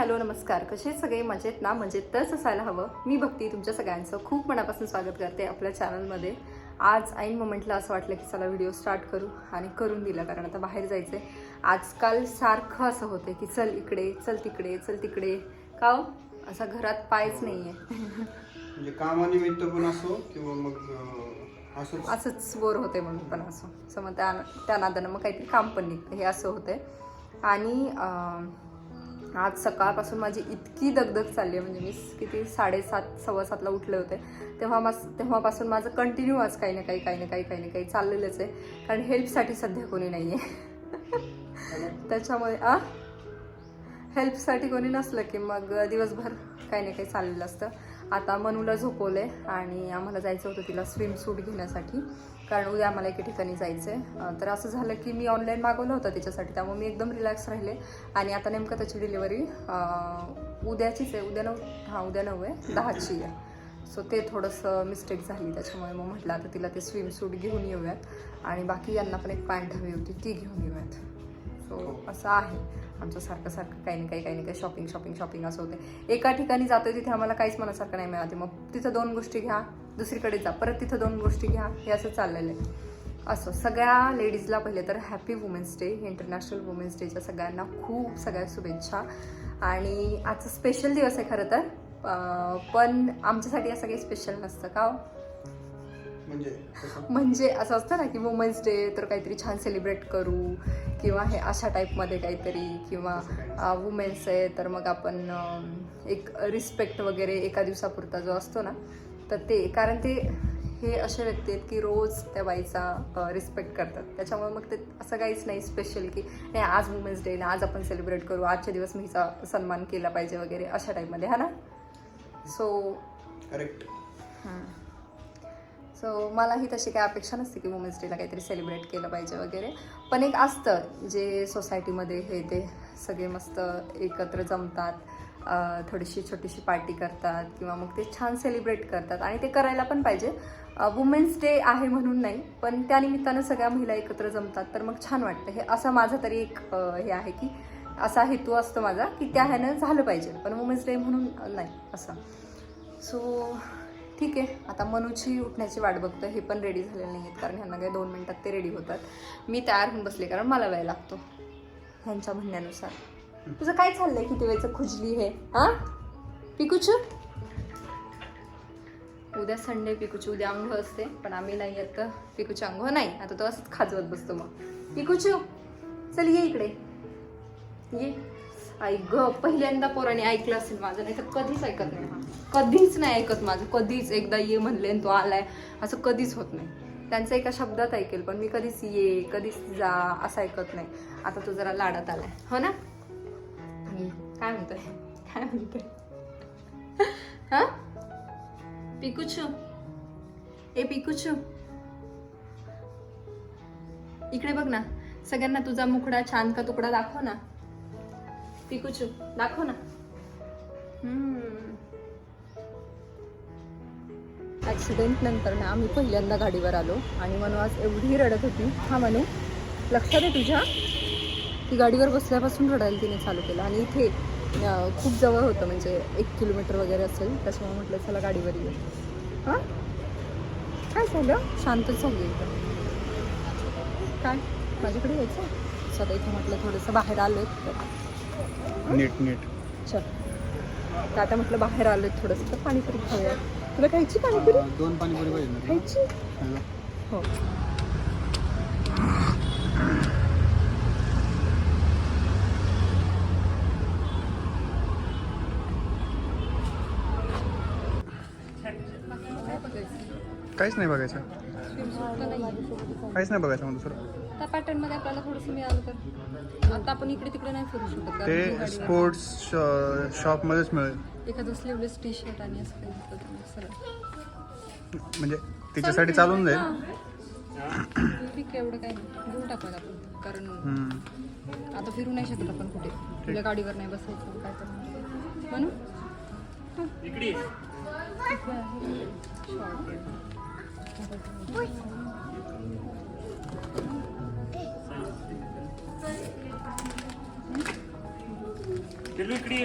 Hello नमस्कार. कसे सगळे? मजेत ना? मजेतच असायला हवं. मी भक्ती तुमच्या सगळ्यांचं खूप मनापासून स्वागत करते आपल्या चॅनलमध्ये आज ऐन मोमेंटला असं वाटलं की चला व्हिडिओ स्टार्ट करू आणि करून दिला कारण आता बाहेर जायचं आहे आजकाल सारखं असं होतं की चल इकडे चल तिकडे चल तिकडे. का हो? असा घरात पायच नाही आहे म्हणजे कामानिमित्त पण असो किंवा मग अं, असंच. असंच बोर होते म्हणून पण असं. असं मग त्या त्या नादानं मग काहीतरी काम पण निघतं हे असं होतंय. आणि अं, आज सकाळपासून माझी इतकी दगदग चालली आहे. म्हणजे मी किती साडेसात सव्वा सातला उठले होते. तेव्हा मास तेव्हापासून माझं कंटिन्यू आज काही ना काही काही ना काही काही ना काही चाललेलंच आहे. कारण हेल्पसाठी सध्या कोणी नाही आहे त्याच्यामुळे आ? हेल्पसाठी कोणी नसलं की मग दिवसभर काही ना काही चाललेलं असतं. आता मनूला झोपवलं आहे आणि आम्हाला जायचं होतं तिला स्विम सूट घेण्यासाठी. कारण उद्या आम्हाला एके ठिकाणी जायचं आहे तर असं झालं की मी ऑनलाईन मागवलं होतं त्याच्यासाठी. त्यामुळे मी एकदम रिलॅक्स राहिले. आणि आता नेमकं त्याची डिलिव्हरी उद्याचीच आहे. उद्या नऊ हां उद्या नऊ आहे. दहाची आहे. सो ते थोडंसं मिस्टेक झाली. त्याच्यामुळे मग म्हटलं आता तिला ते स्विम सूट घेऊन येऊयात. आणि बाकी यांना पण एक पॅन्ट हवी होती. ती घेऊन येऊयात. सो असं आहे. आमचं सारखं सारखं काही ना काही काही ना काही शॉपिंग शॉपिंग शॉपिंग असं होते एका ठिकाणी जातोय तिथे आम्हाला काहीच मनासारखं नाही मिळाले. मग तिथं दोन गोष्टी घ्या दुसरीकडे जा. परत तिथं दोन गोष्टी घ्या हे असं चाललेलं आहे. असं. सगळ्या लेडीजला पहिले तर happy women's day international women's डेच्या सगळ्यांना खूप सगळ्या शुभेच्छा. आणि आजचा स्पेशल दिवस आहे खरं तर. पण आमच्यासाठी असं काही स्पेशल नसतं का हो? म्हणजे म्हणजे असं असतं ना की वुमेन्स डे तर काहीतरी छान सेलिब्रेट करू किंवा हे अशा टाईपमध्ये काहीतरी किंवा वुमेन्स आहे तर मग आपण एक रिस्पेक्ट वगैरे एका दिवसापुरता जो असतो ना तर ते कारण ते हे असे व्यक्ती आहेत की रोज त्या बाईचा रिस्पेक्ट करतात. त्याच्यामुळे मग ते असं काहीच नाही स्पेशल की नाही आज वुमेन्स डे ना आज आपण सेलिब्रेट करू आजच्या दिवस मी हिचा सन्मान केला पाहिजे वगैरे अशा टाईपमध्ये हा ना? सो करेक्ट सो मलाही तशी काही अपेक्षा नसते की वुमेन्स डेला काहीतरी सेलिब्रेट केलं पाहिजे वगैरे. पण एक असतं जे सोसायटीमध्ये हे ते सगळे मस्त एकत्र जमतात थोडीशी छोटीशी पार्टी करतात किंवा मग ते छान सेलिब्रेट करतात आणि ते करायला पण पाहिजे. वुमेन्स डे आहे म्हणून नाही पण त्यानिमित्तानं सगळ्या महिला एकत्र जमतात तर मग छान वाटतं. हे असं माझं तरी एक हे आहे की असा हेतू असतो माझा की त्या ह्यानं झालं पाहिजे. पण वुमेन्स डे म्हणून नाही असं. सो ठीक आहे. आता मनूची उठण्याची वाट बघतो हे पण रेडी झालेले नाही आहेत कारण ह्यांना काही दोन मिनटात ते रेडी होतात. मी तयार होऊन बसले कारण मला वेळ लागतो. ह्यांच्या म्हणण्यानुसार. तुझं काय चाललंय? किती वेळचं खुजली हे? हा? पिकूचू? उद्या संडे पिकूची. उद्या अंघोळ असते पण आम्ही नाही येत तर पिकूची अंघोळ नाही. आता तो असंच खाजवत बसतो मग. पिकूचू चल ये इकडे. ये. ऐक ग पहिल्यांदा पोराने ऐकलं असेल माझं नाही तर कधीच ऐकत नाही हा. कधीच नाही ऐकत माझं. कधीच एकदा ये म्हणले आणि तो आलाय. असं कधीच होत नाही. त्यांचं एका शब्दात ऐकेल पण मी कधीच ये कधीच जा असं ऐकत नाही. आता तो जरा लाडात आलाय. हो ना. काय म्हणतोय? काय म्हणतोय? हा? पिकुचू. ए पिकुचू. इकडे बघ ना. सगळ्यांना तुझा मुखडा छान का तुकडा दाखव ना. पिकुचू दाखव ना. ॲक्सिडेंट नंतर ना आम्ही पहिल्यांदा गाडीवर आलो आणि मनू आज एवढी रडत होती. हा मनू लक्षात आहे तुझ्या? ती गाडीवर बसल्यापासून रडायला तिने चालू केलं आणि इथे खूप जवळ होतं म्हणजे एक किलोमीटर वगैरे असेल त्याच्यामुळे म्हटलं चला गाडीवर येऊ. हां? काय झालं? शांत झाली एकदम. काय? माझ्याकडे यायचं? सध्या इथे म्हटलं थोडंसं बाहेर आलो तर नीट नीट. चल. तर आता म्हटलं बाहेर आलो थोडंसं तर पाणीपुरी खाऊया. तुला खायची पाणीपुरी दोन पाणीपुरी पाहिजे ना खायची? हो. काहीच नाही बघायचं. काहीच नाही बघायचं मग दुसरं त्या पॅटर्नमध्ये आपल्याला थोडंसं मिळालं तर. आता आपण इकडे तिकडे नाही फिरू शकत कारण ते स्पोर्ट्स शॉपमध्येच मिळेल. एखादं स्लीवलेस टी शर्ट आणि असं काही घेतलं तर मग सरळ. म्हणजे तिच्यासाठी चालून जाईल. हां. ठीक आहे एवढं काय नाही. घेऊन टाकूयात आपण. कारण हम्म. आता फिरू नाही शकत आपण कुठे. तुला गाडीवर नाही बसायचं काय करणार म्हणून इकडे पिल्लू इकडे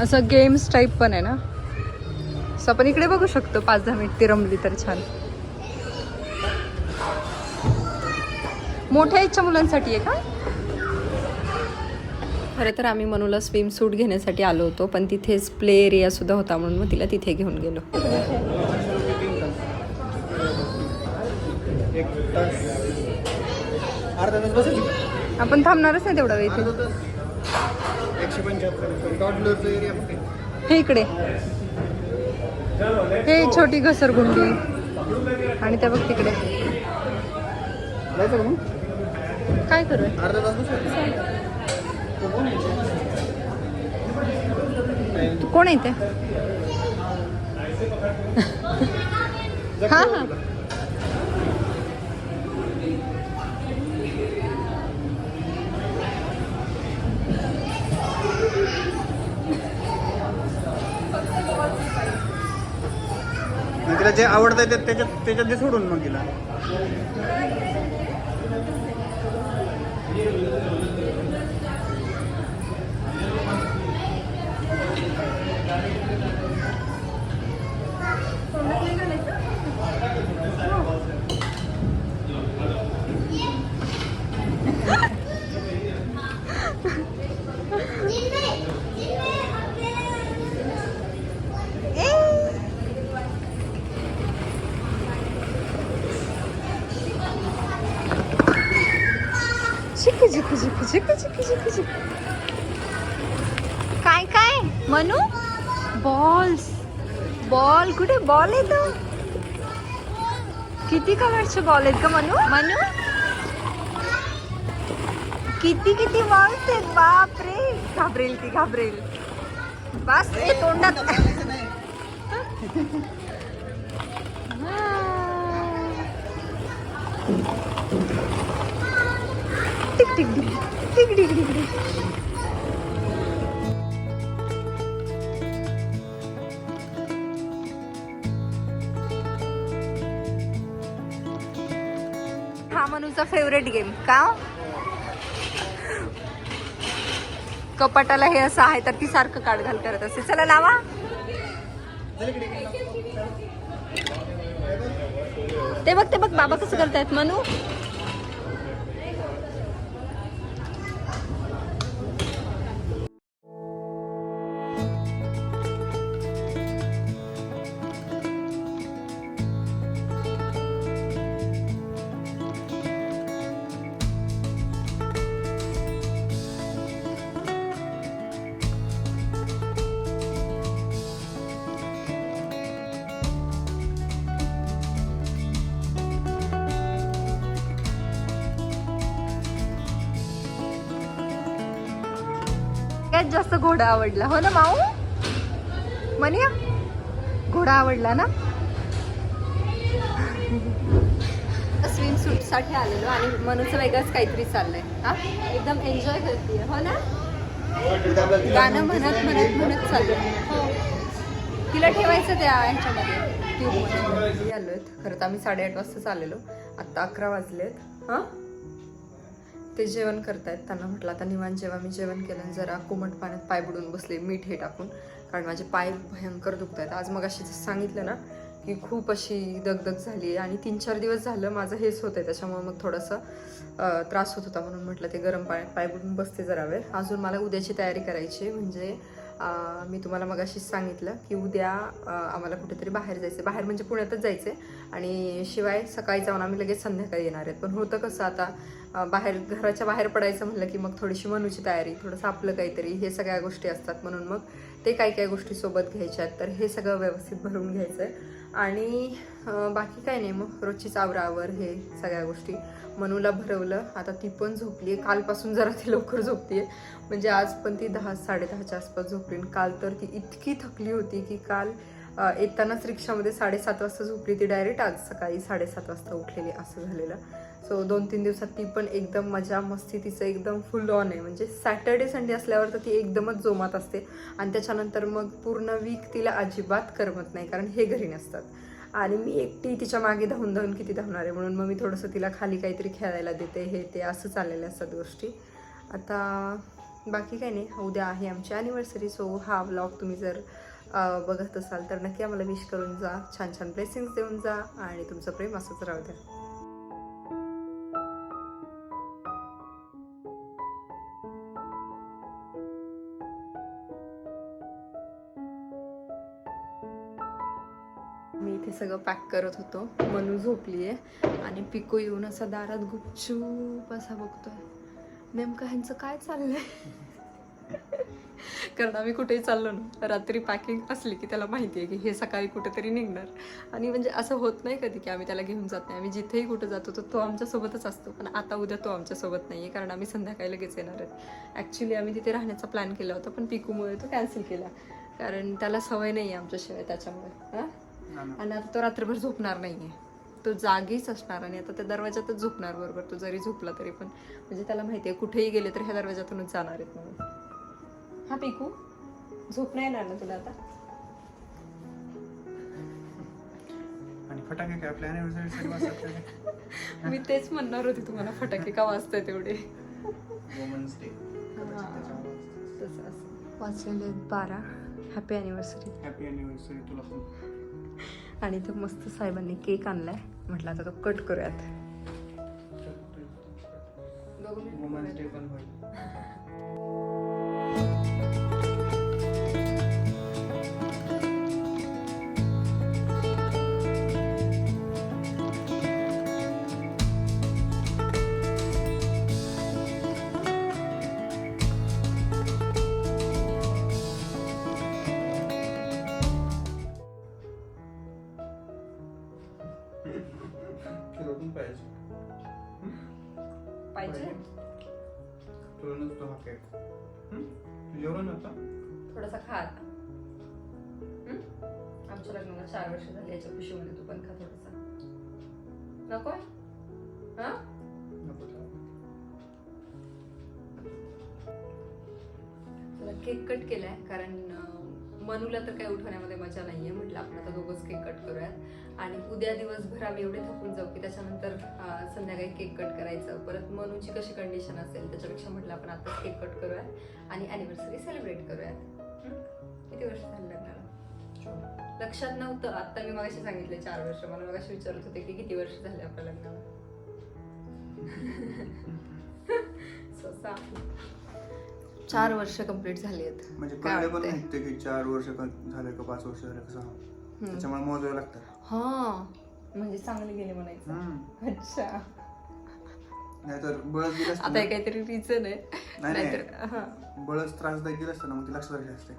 असं गेम्स टाईप पण आहे ना? असं आपण इकडे बघू शकतो. पाच दहा मिनिट ती रमली तर छान. मोठ्या इच्छा मुलांसाठी आहे का? खरं तर आम्ही मनूला स्विम सूट घेण्यासाठी आलो होतो पण तिथेच प्ले एरिया सुद्धा होता म्हणून मग तिला तिथे घेऊन गेलो. एक तास अर्धा तास बसेल आपण थांबणारच नाही तेवढा वेळ इथे. हे इकडे. हे छोटी घसरगुंडी. आणि त्या बघ तिकडे. काय करू तू कोण आहे ते हा हा. तिला जे आवडतं ते त्याच्यात त्याच्यात ते सोडून मग तिला. खुजी खुजी खुजी खुजी खुजी खुजी काय काय? मनू? बॉल्स बॉल कुठे? बॉल आहेत किती कलरचे बॉल आहेत का मनू? मनू? किती किती बॉल्स आहेत? बाप रे घाबरेल ती घाबरेल. बस ते तोंडात. Tick tick tick tick tick tick tick हा मनूचा फेवरेट गेम का? कपाटाला हे असं आहे तर ती सारखं काढ घाल करत असते चला लावा. ते बघ ते बघ बाबा कसं करतायत मनू? सगळ्यात जास्त घोडा आवडला. हो ना माऊ? म्हणूया घोडा आवडला ना? स्विम सूटसाठी आलेलो आणि मनूचं वेगळंच काहीतरी चाललंय. हा? एकदम एन्जॉय करते हो ना? गाणं म्हणत म्हणत म्हणत चाललंय. हो. तिला ठेवायचं त्या ह्याच्यामध्ये. ट्यूबमध्ये आलोय. खरं तर आम्ही साडेआठ वाजता चाललेलो आत्ता अकरा वाजलेत. हां? ते जेवण करतायत. त्यांना म्हटलं आता निवांत जेव्हा मी जेवण केलं जरा कोमट पाण्यात पाय बुडून बसले मीठ हे टाकून. कारण माझे पाय भयंकर दुखत आहेत आज मग अशी सांगितलं ना की खूप अशी दगदग झाली आहे आणि तीन चार दिवस झालं माझं हेच होतं आहे त्याच्यामुळे मग थोडंसं त्रास होत होता म्हणून म्हटलं ते गरम पाण्यात पाय बुडून बसते जरा वेळ. अजून मला उद्याची तयारी करायची आहे. म्हणजे मी तुम्हाला मग अशीच सांगितलं की उद्या आम्हाला कुठेतरी बाहेर जायचं बाहेर म्हणजे पुण्यातच जायचं आहे आणि शिवाय सकाळी जाऊन आम्ही लगेच संध्याकाळी येणार आहेत. पण होतं कसं आता बाहेर घराच्या बाहेर पडायचं म्हणलं की मग थोडीशी मनूची तयारी थोडंसं आपलं काहीतरी हे सगळ्या गोष्टी असतात म्हणून मग ते काही काही गोष्टी सोबत घ्यायच्या आहेत. तर हे सगळं व्यवस्थित भरून घ्यायचं आहे आणि बाकी काय नाही मग रोजचीच आवरावर हे सगळ्या गोष्टी. मनूला भरवलं आता ती पण झोपली आहे कालपासून जरा ती लवकर झोपती आहे म्हणजे आज पण ती दहा साडेदहाच्या आसपास झोपली. काल तर ती इतकी थकली होती की काल येतानाच रिक्षामध्ये साडेसात वाजता झोपली ती डायरेक्ट आज सकाळी साडेसात वाजता उठलेली असं झालेलं. सो दोन तीन दिवसात ती पण एकदम मजा मस्ती तिचं एकदम फुल ऑन आहे. म्हणजे सॅटर्डे संडे असल्यावर तर ती एकदमच जोमात असते. आणि त्याच्यानंतर मग पूर्ण वीक तिला अजिबात करमत नाही कारण हे घरी नसतात. आणि मी एकटी तिच्यामागे धावून धावून किती धावणार आहे? म्हणून मग मी थोडंसं तिला खाली काहीतरी खेळायला देते हे ते असं चाललेलं असतात गोष्टी. आता बाकी काही नाही. उद्या आहे आमची ॲनिव्हर्सरी सो हा व्लॉग तुम्ही जर बघत असाल तर नक्की आम्हाला विश करून जा. छान छान ब्लेसिंग्स देऊन जा आणि तुमचं प्रेम असंच राहू द्या. मी इथे सगळं पॅक करत होतो. मनू झोपली आहे आणि पिको येऊन असा दारात गुपचूप असा बघतोय. नेमकं ह्यांचं काय चाललंय? कारण आम्ही कुठेही चाललो ना रात्री पॅकिंग असली की त्याला माहिती आहे की हे सकाळी कुठेतरी निघणार. आणि म्हणजे असं होत नाही कधी की आम्ही त्याला घेऊन जात नाही. आम्ही जिथेही कुठं जातो तर तो आमच्यासोबतच असतो. पण आता उद्या तो आमच्यासोबत नाही आहे कारण आम्ही संध्याकाळी लगेच येणार आहेत ॲक्च्युली आम्ही तिथे राहण्याचा प्लॅन केला होता पण पिकूमुळे तो कॅन्सल केला. कारण त्याला सवय नाही आहे आमच्याशिवाय त्याच्यामुळे. हां? आणि आता तो रात्रभर झोपणार नाहीये. तो जागीच असणार आणि आता त्या दरवाजातच झोपणार बरोबर. तो जरी झोपला तरी पण. म्हणजे त्याला माहिती आहे कुठेही गेले तर ह्या दरवाजातूनच जाणार आहेत म्हणून. हा पिकू झोप नाही येणार ना तुला आता? आणि फटाके काय आपल्या अॅनिव्हर्सरी वाजतात मी तेच म्हणणार होते तुम्हाला फटाके का वाजताय तेवढे वुमन्स डे तसं असं. वाजलेले आहेत बारा. हॅपी ॲनिव्हर्सरी हॅपी अॅनिव्हर्सरी तुला. पण आणि इथं मस्त साहेबांनी केक आणलाय. म्हटलं आता तो कट करूयात. वुमन्स डे पण होईल. पाहिजे तुला नसतो हा केक. जेवण होता थोडासा खा आता. हं? आमच्या लग्नाला चार वर्ष झाली याच्या खुशीमध्ये तू पण खा थोडासा. नकोय हा? नको. तुला केक कट केलाय कारण अं, मनूला तर काही उठवण्यामध्ये मजा नाहीये म्हटलं. आपण आता दोघंच केक कट करूयात. आणि उद्या दिवसभर आम्ही एवढे थकून जाऊ की त्याच्यानंतर संध्याकाळी केक कट करायचं. परत मनूची कशी कंडिशन असेल त्याच्यापेक्षा म्हटलं आपण आता केक कट करूयात. आणि अॅनिव्हर्सरी सेलिब्रेट करूयात? किती वर्ष झाली लग्नाला? लक्षात नव्हतं. आता मी मगाशी सांगितलं चार वर्ष. मला मगाशी विचारत होते की किती वर्ष झाले आपल्या लग्नाला? So, सा- चार वर्ष कंप्लीट झाली आहेत म्हणजे काय कळले पण वाटतंय? की चार वर्ष क- झाले का पाच वर्ष झाले का सहा त्याच्यामुळे मोजावे लागतात हा म्हणजे चांगले गेले म्हणायचं हम्म. अच्छा नाहीतर बळच गेलं असतं आता हे ना. काहीतरी रिझन आहे नाही, नाही. नाहीतर हा बळच त्रासदायक गेलं असतं ना मग ती लक्षात राहिली असते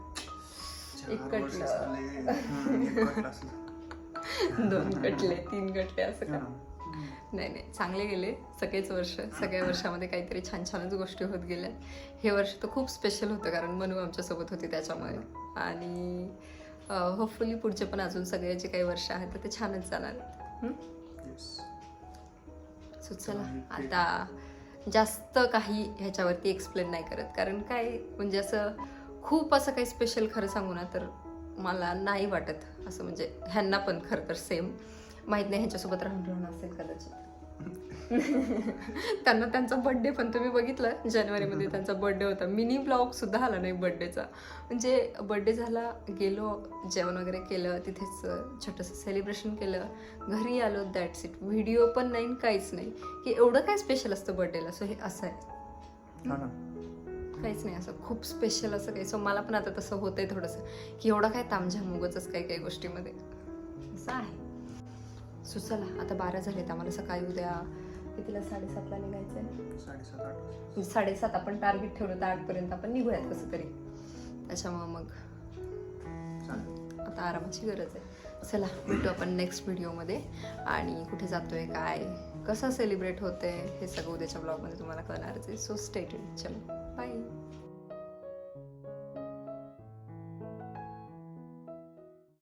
एक चार वर्ष कटलं. झाले. हम्म, एक कटलं असतं. दोन कटले तीन कटले असं का हम्म. नाही नाही. चांगले गेले सगळेच वर्ष. सगळ्या वर्षामध्ये काहीतरी छान छानच गोष्टी होत गेल्या. हे वर्ष तर खूप स्पेशल होतं कारण मनू आमच्यासोबत होती त्याच्यामुळे. आणि होपफुली पुढचे पण अजून सगळे जे काही वर्ष आहेत तर ते छानच जाणार. आहेत. सो चला. आता जास्त काही ह्याच्यावरती एक्सप्लेन नाही करत. कारण काय म्हणजे असं खूप असं काही स्पेशल खरं सांगू ना तर मला नाही वाटत. असं म्हणजे ह्यांना पण खरं तर सेम माहीत नाही ह्याच्यासोबत राहून राहून असेल कदाचित. त्यांना त्यांचा बर्थडे पण तुम्ही बघितलं? जानेवारीमध्ये त्यांचा बर्थडे होता. मिनी ब्लॉग सुद्धा आला नाही बर्थडेचा म्हणजे बर्थडे झाला गेलो जेवण वगैरे केलं तिथेच छोटंसं सेलिब्रेशन केलं. घरी आलो दॅट्स इट व्हिडिओ पण नाही काहीच नाही. की एवढं काय स्पेशल असतं बर्थडेला सो हे असं आहे. काहीच नाही असं. खूप स्पेशल असं काही. सो मला पण आता तसं होतंय थोडंसं. की एवढं काय तामझाम उगच काही काही गोष्टीमध्ये. असं आहे. सो चला आता बारा झालेत आम्हाला सकाळी उद्या कितीला? साडेसातला निघायचं आहे साडेसात. आठ साडेसात आपण टार्गेट ठेवलं तर आठपर्यंत आपण निघूयात कसं तरी. त्याच्यामुळं मग आता आरामाची गरज आहे. चला भेटू आपण नेक्स्ट व्हिडिओमध्ये आणि कुठे जातोय काय कसं सेलिब्रेट होतंय हे सगळं उद्याच्या ब्लॉगमध्ये तुम्हाला कळणारच आहे. सो स्टेटेड चलो बाय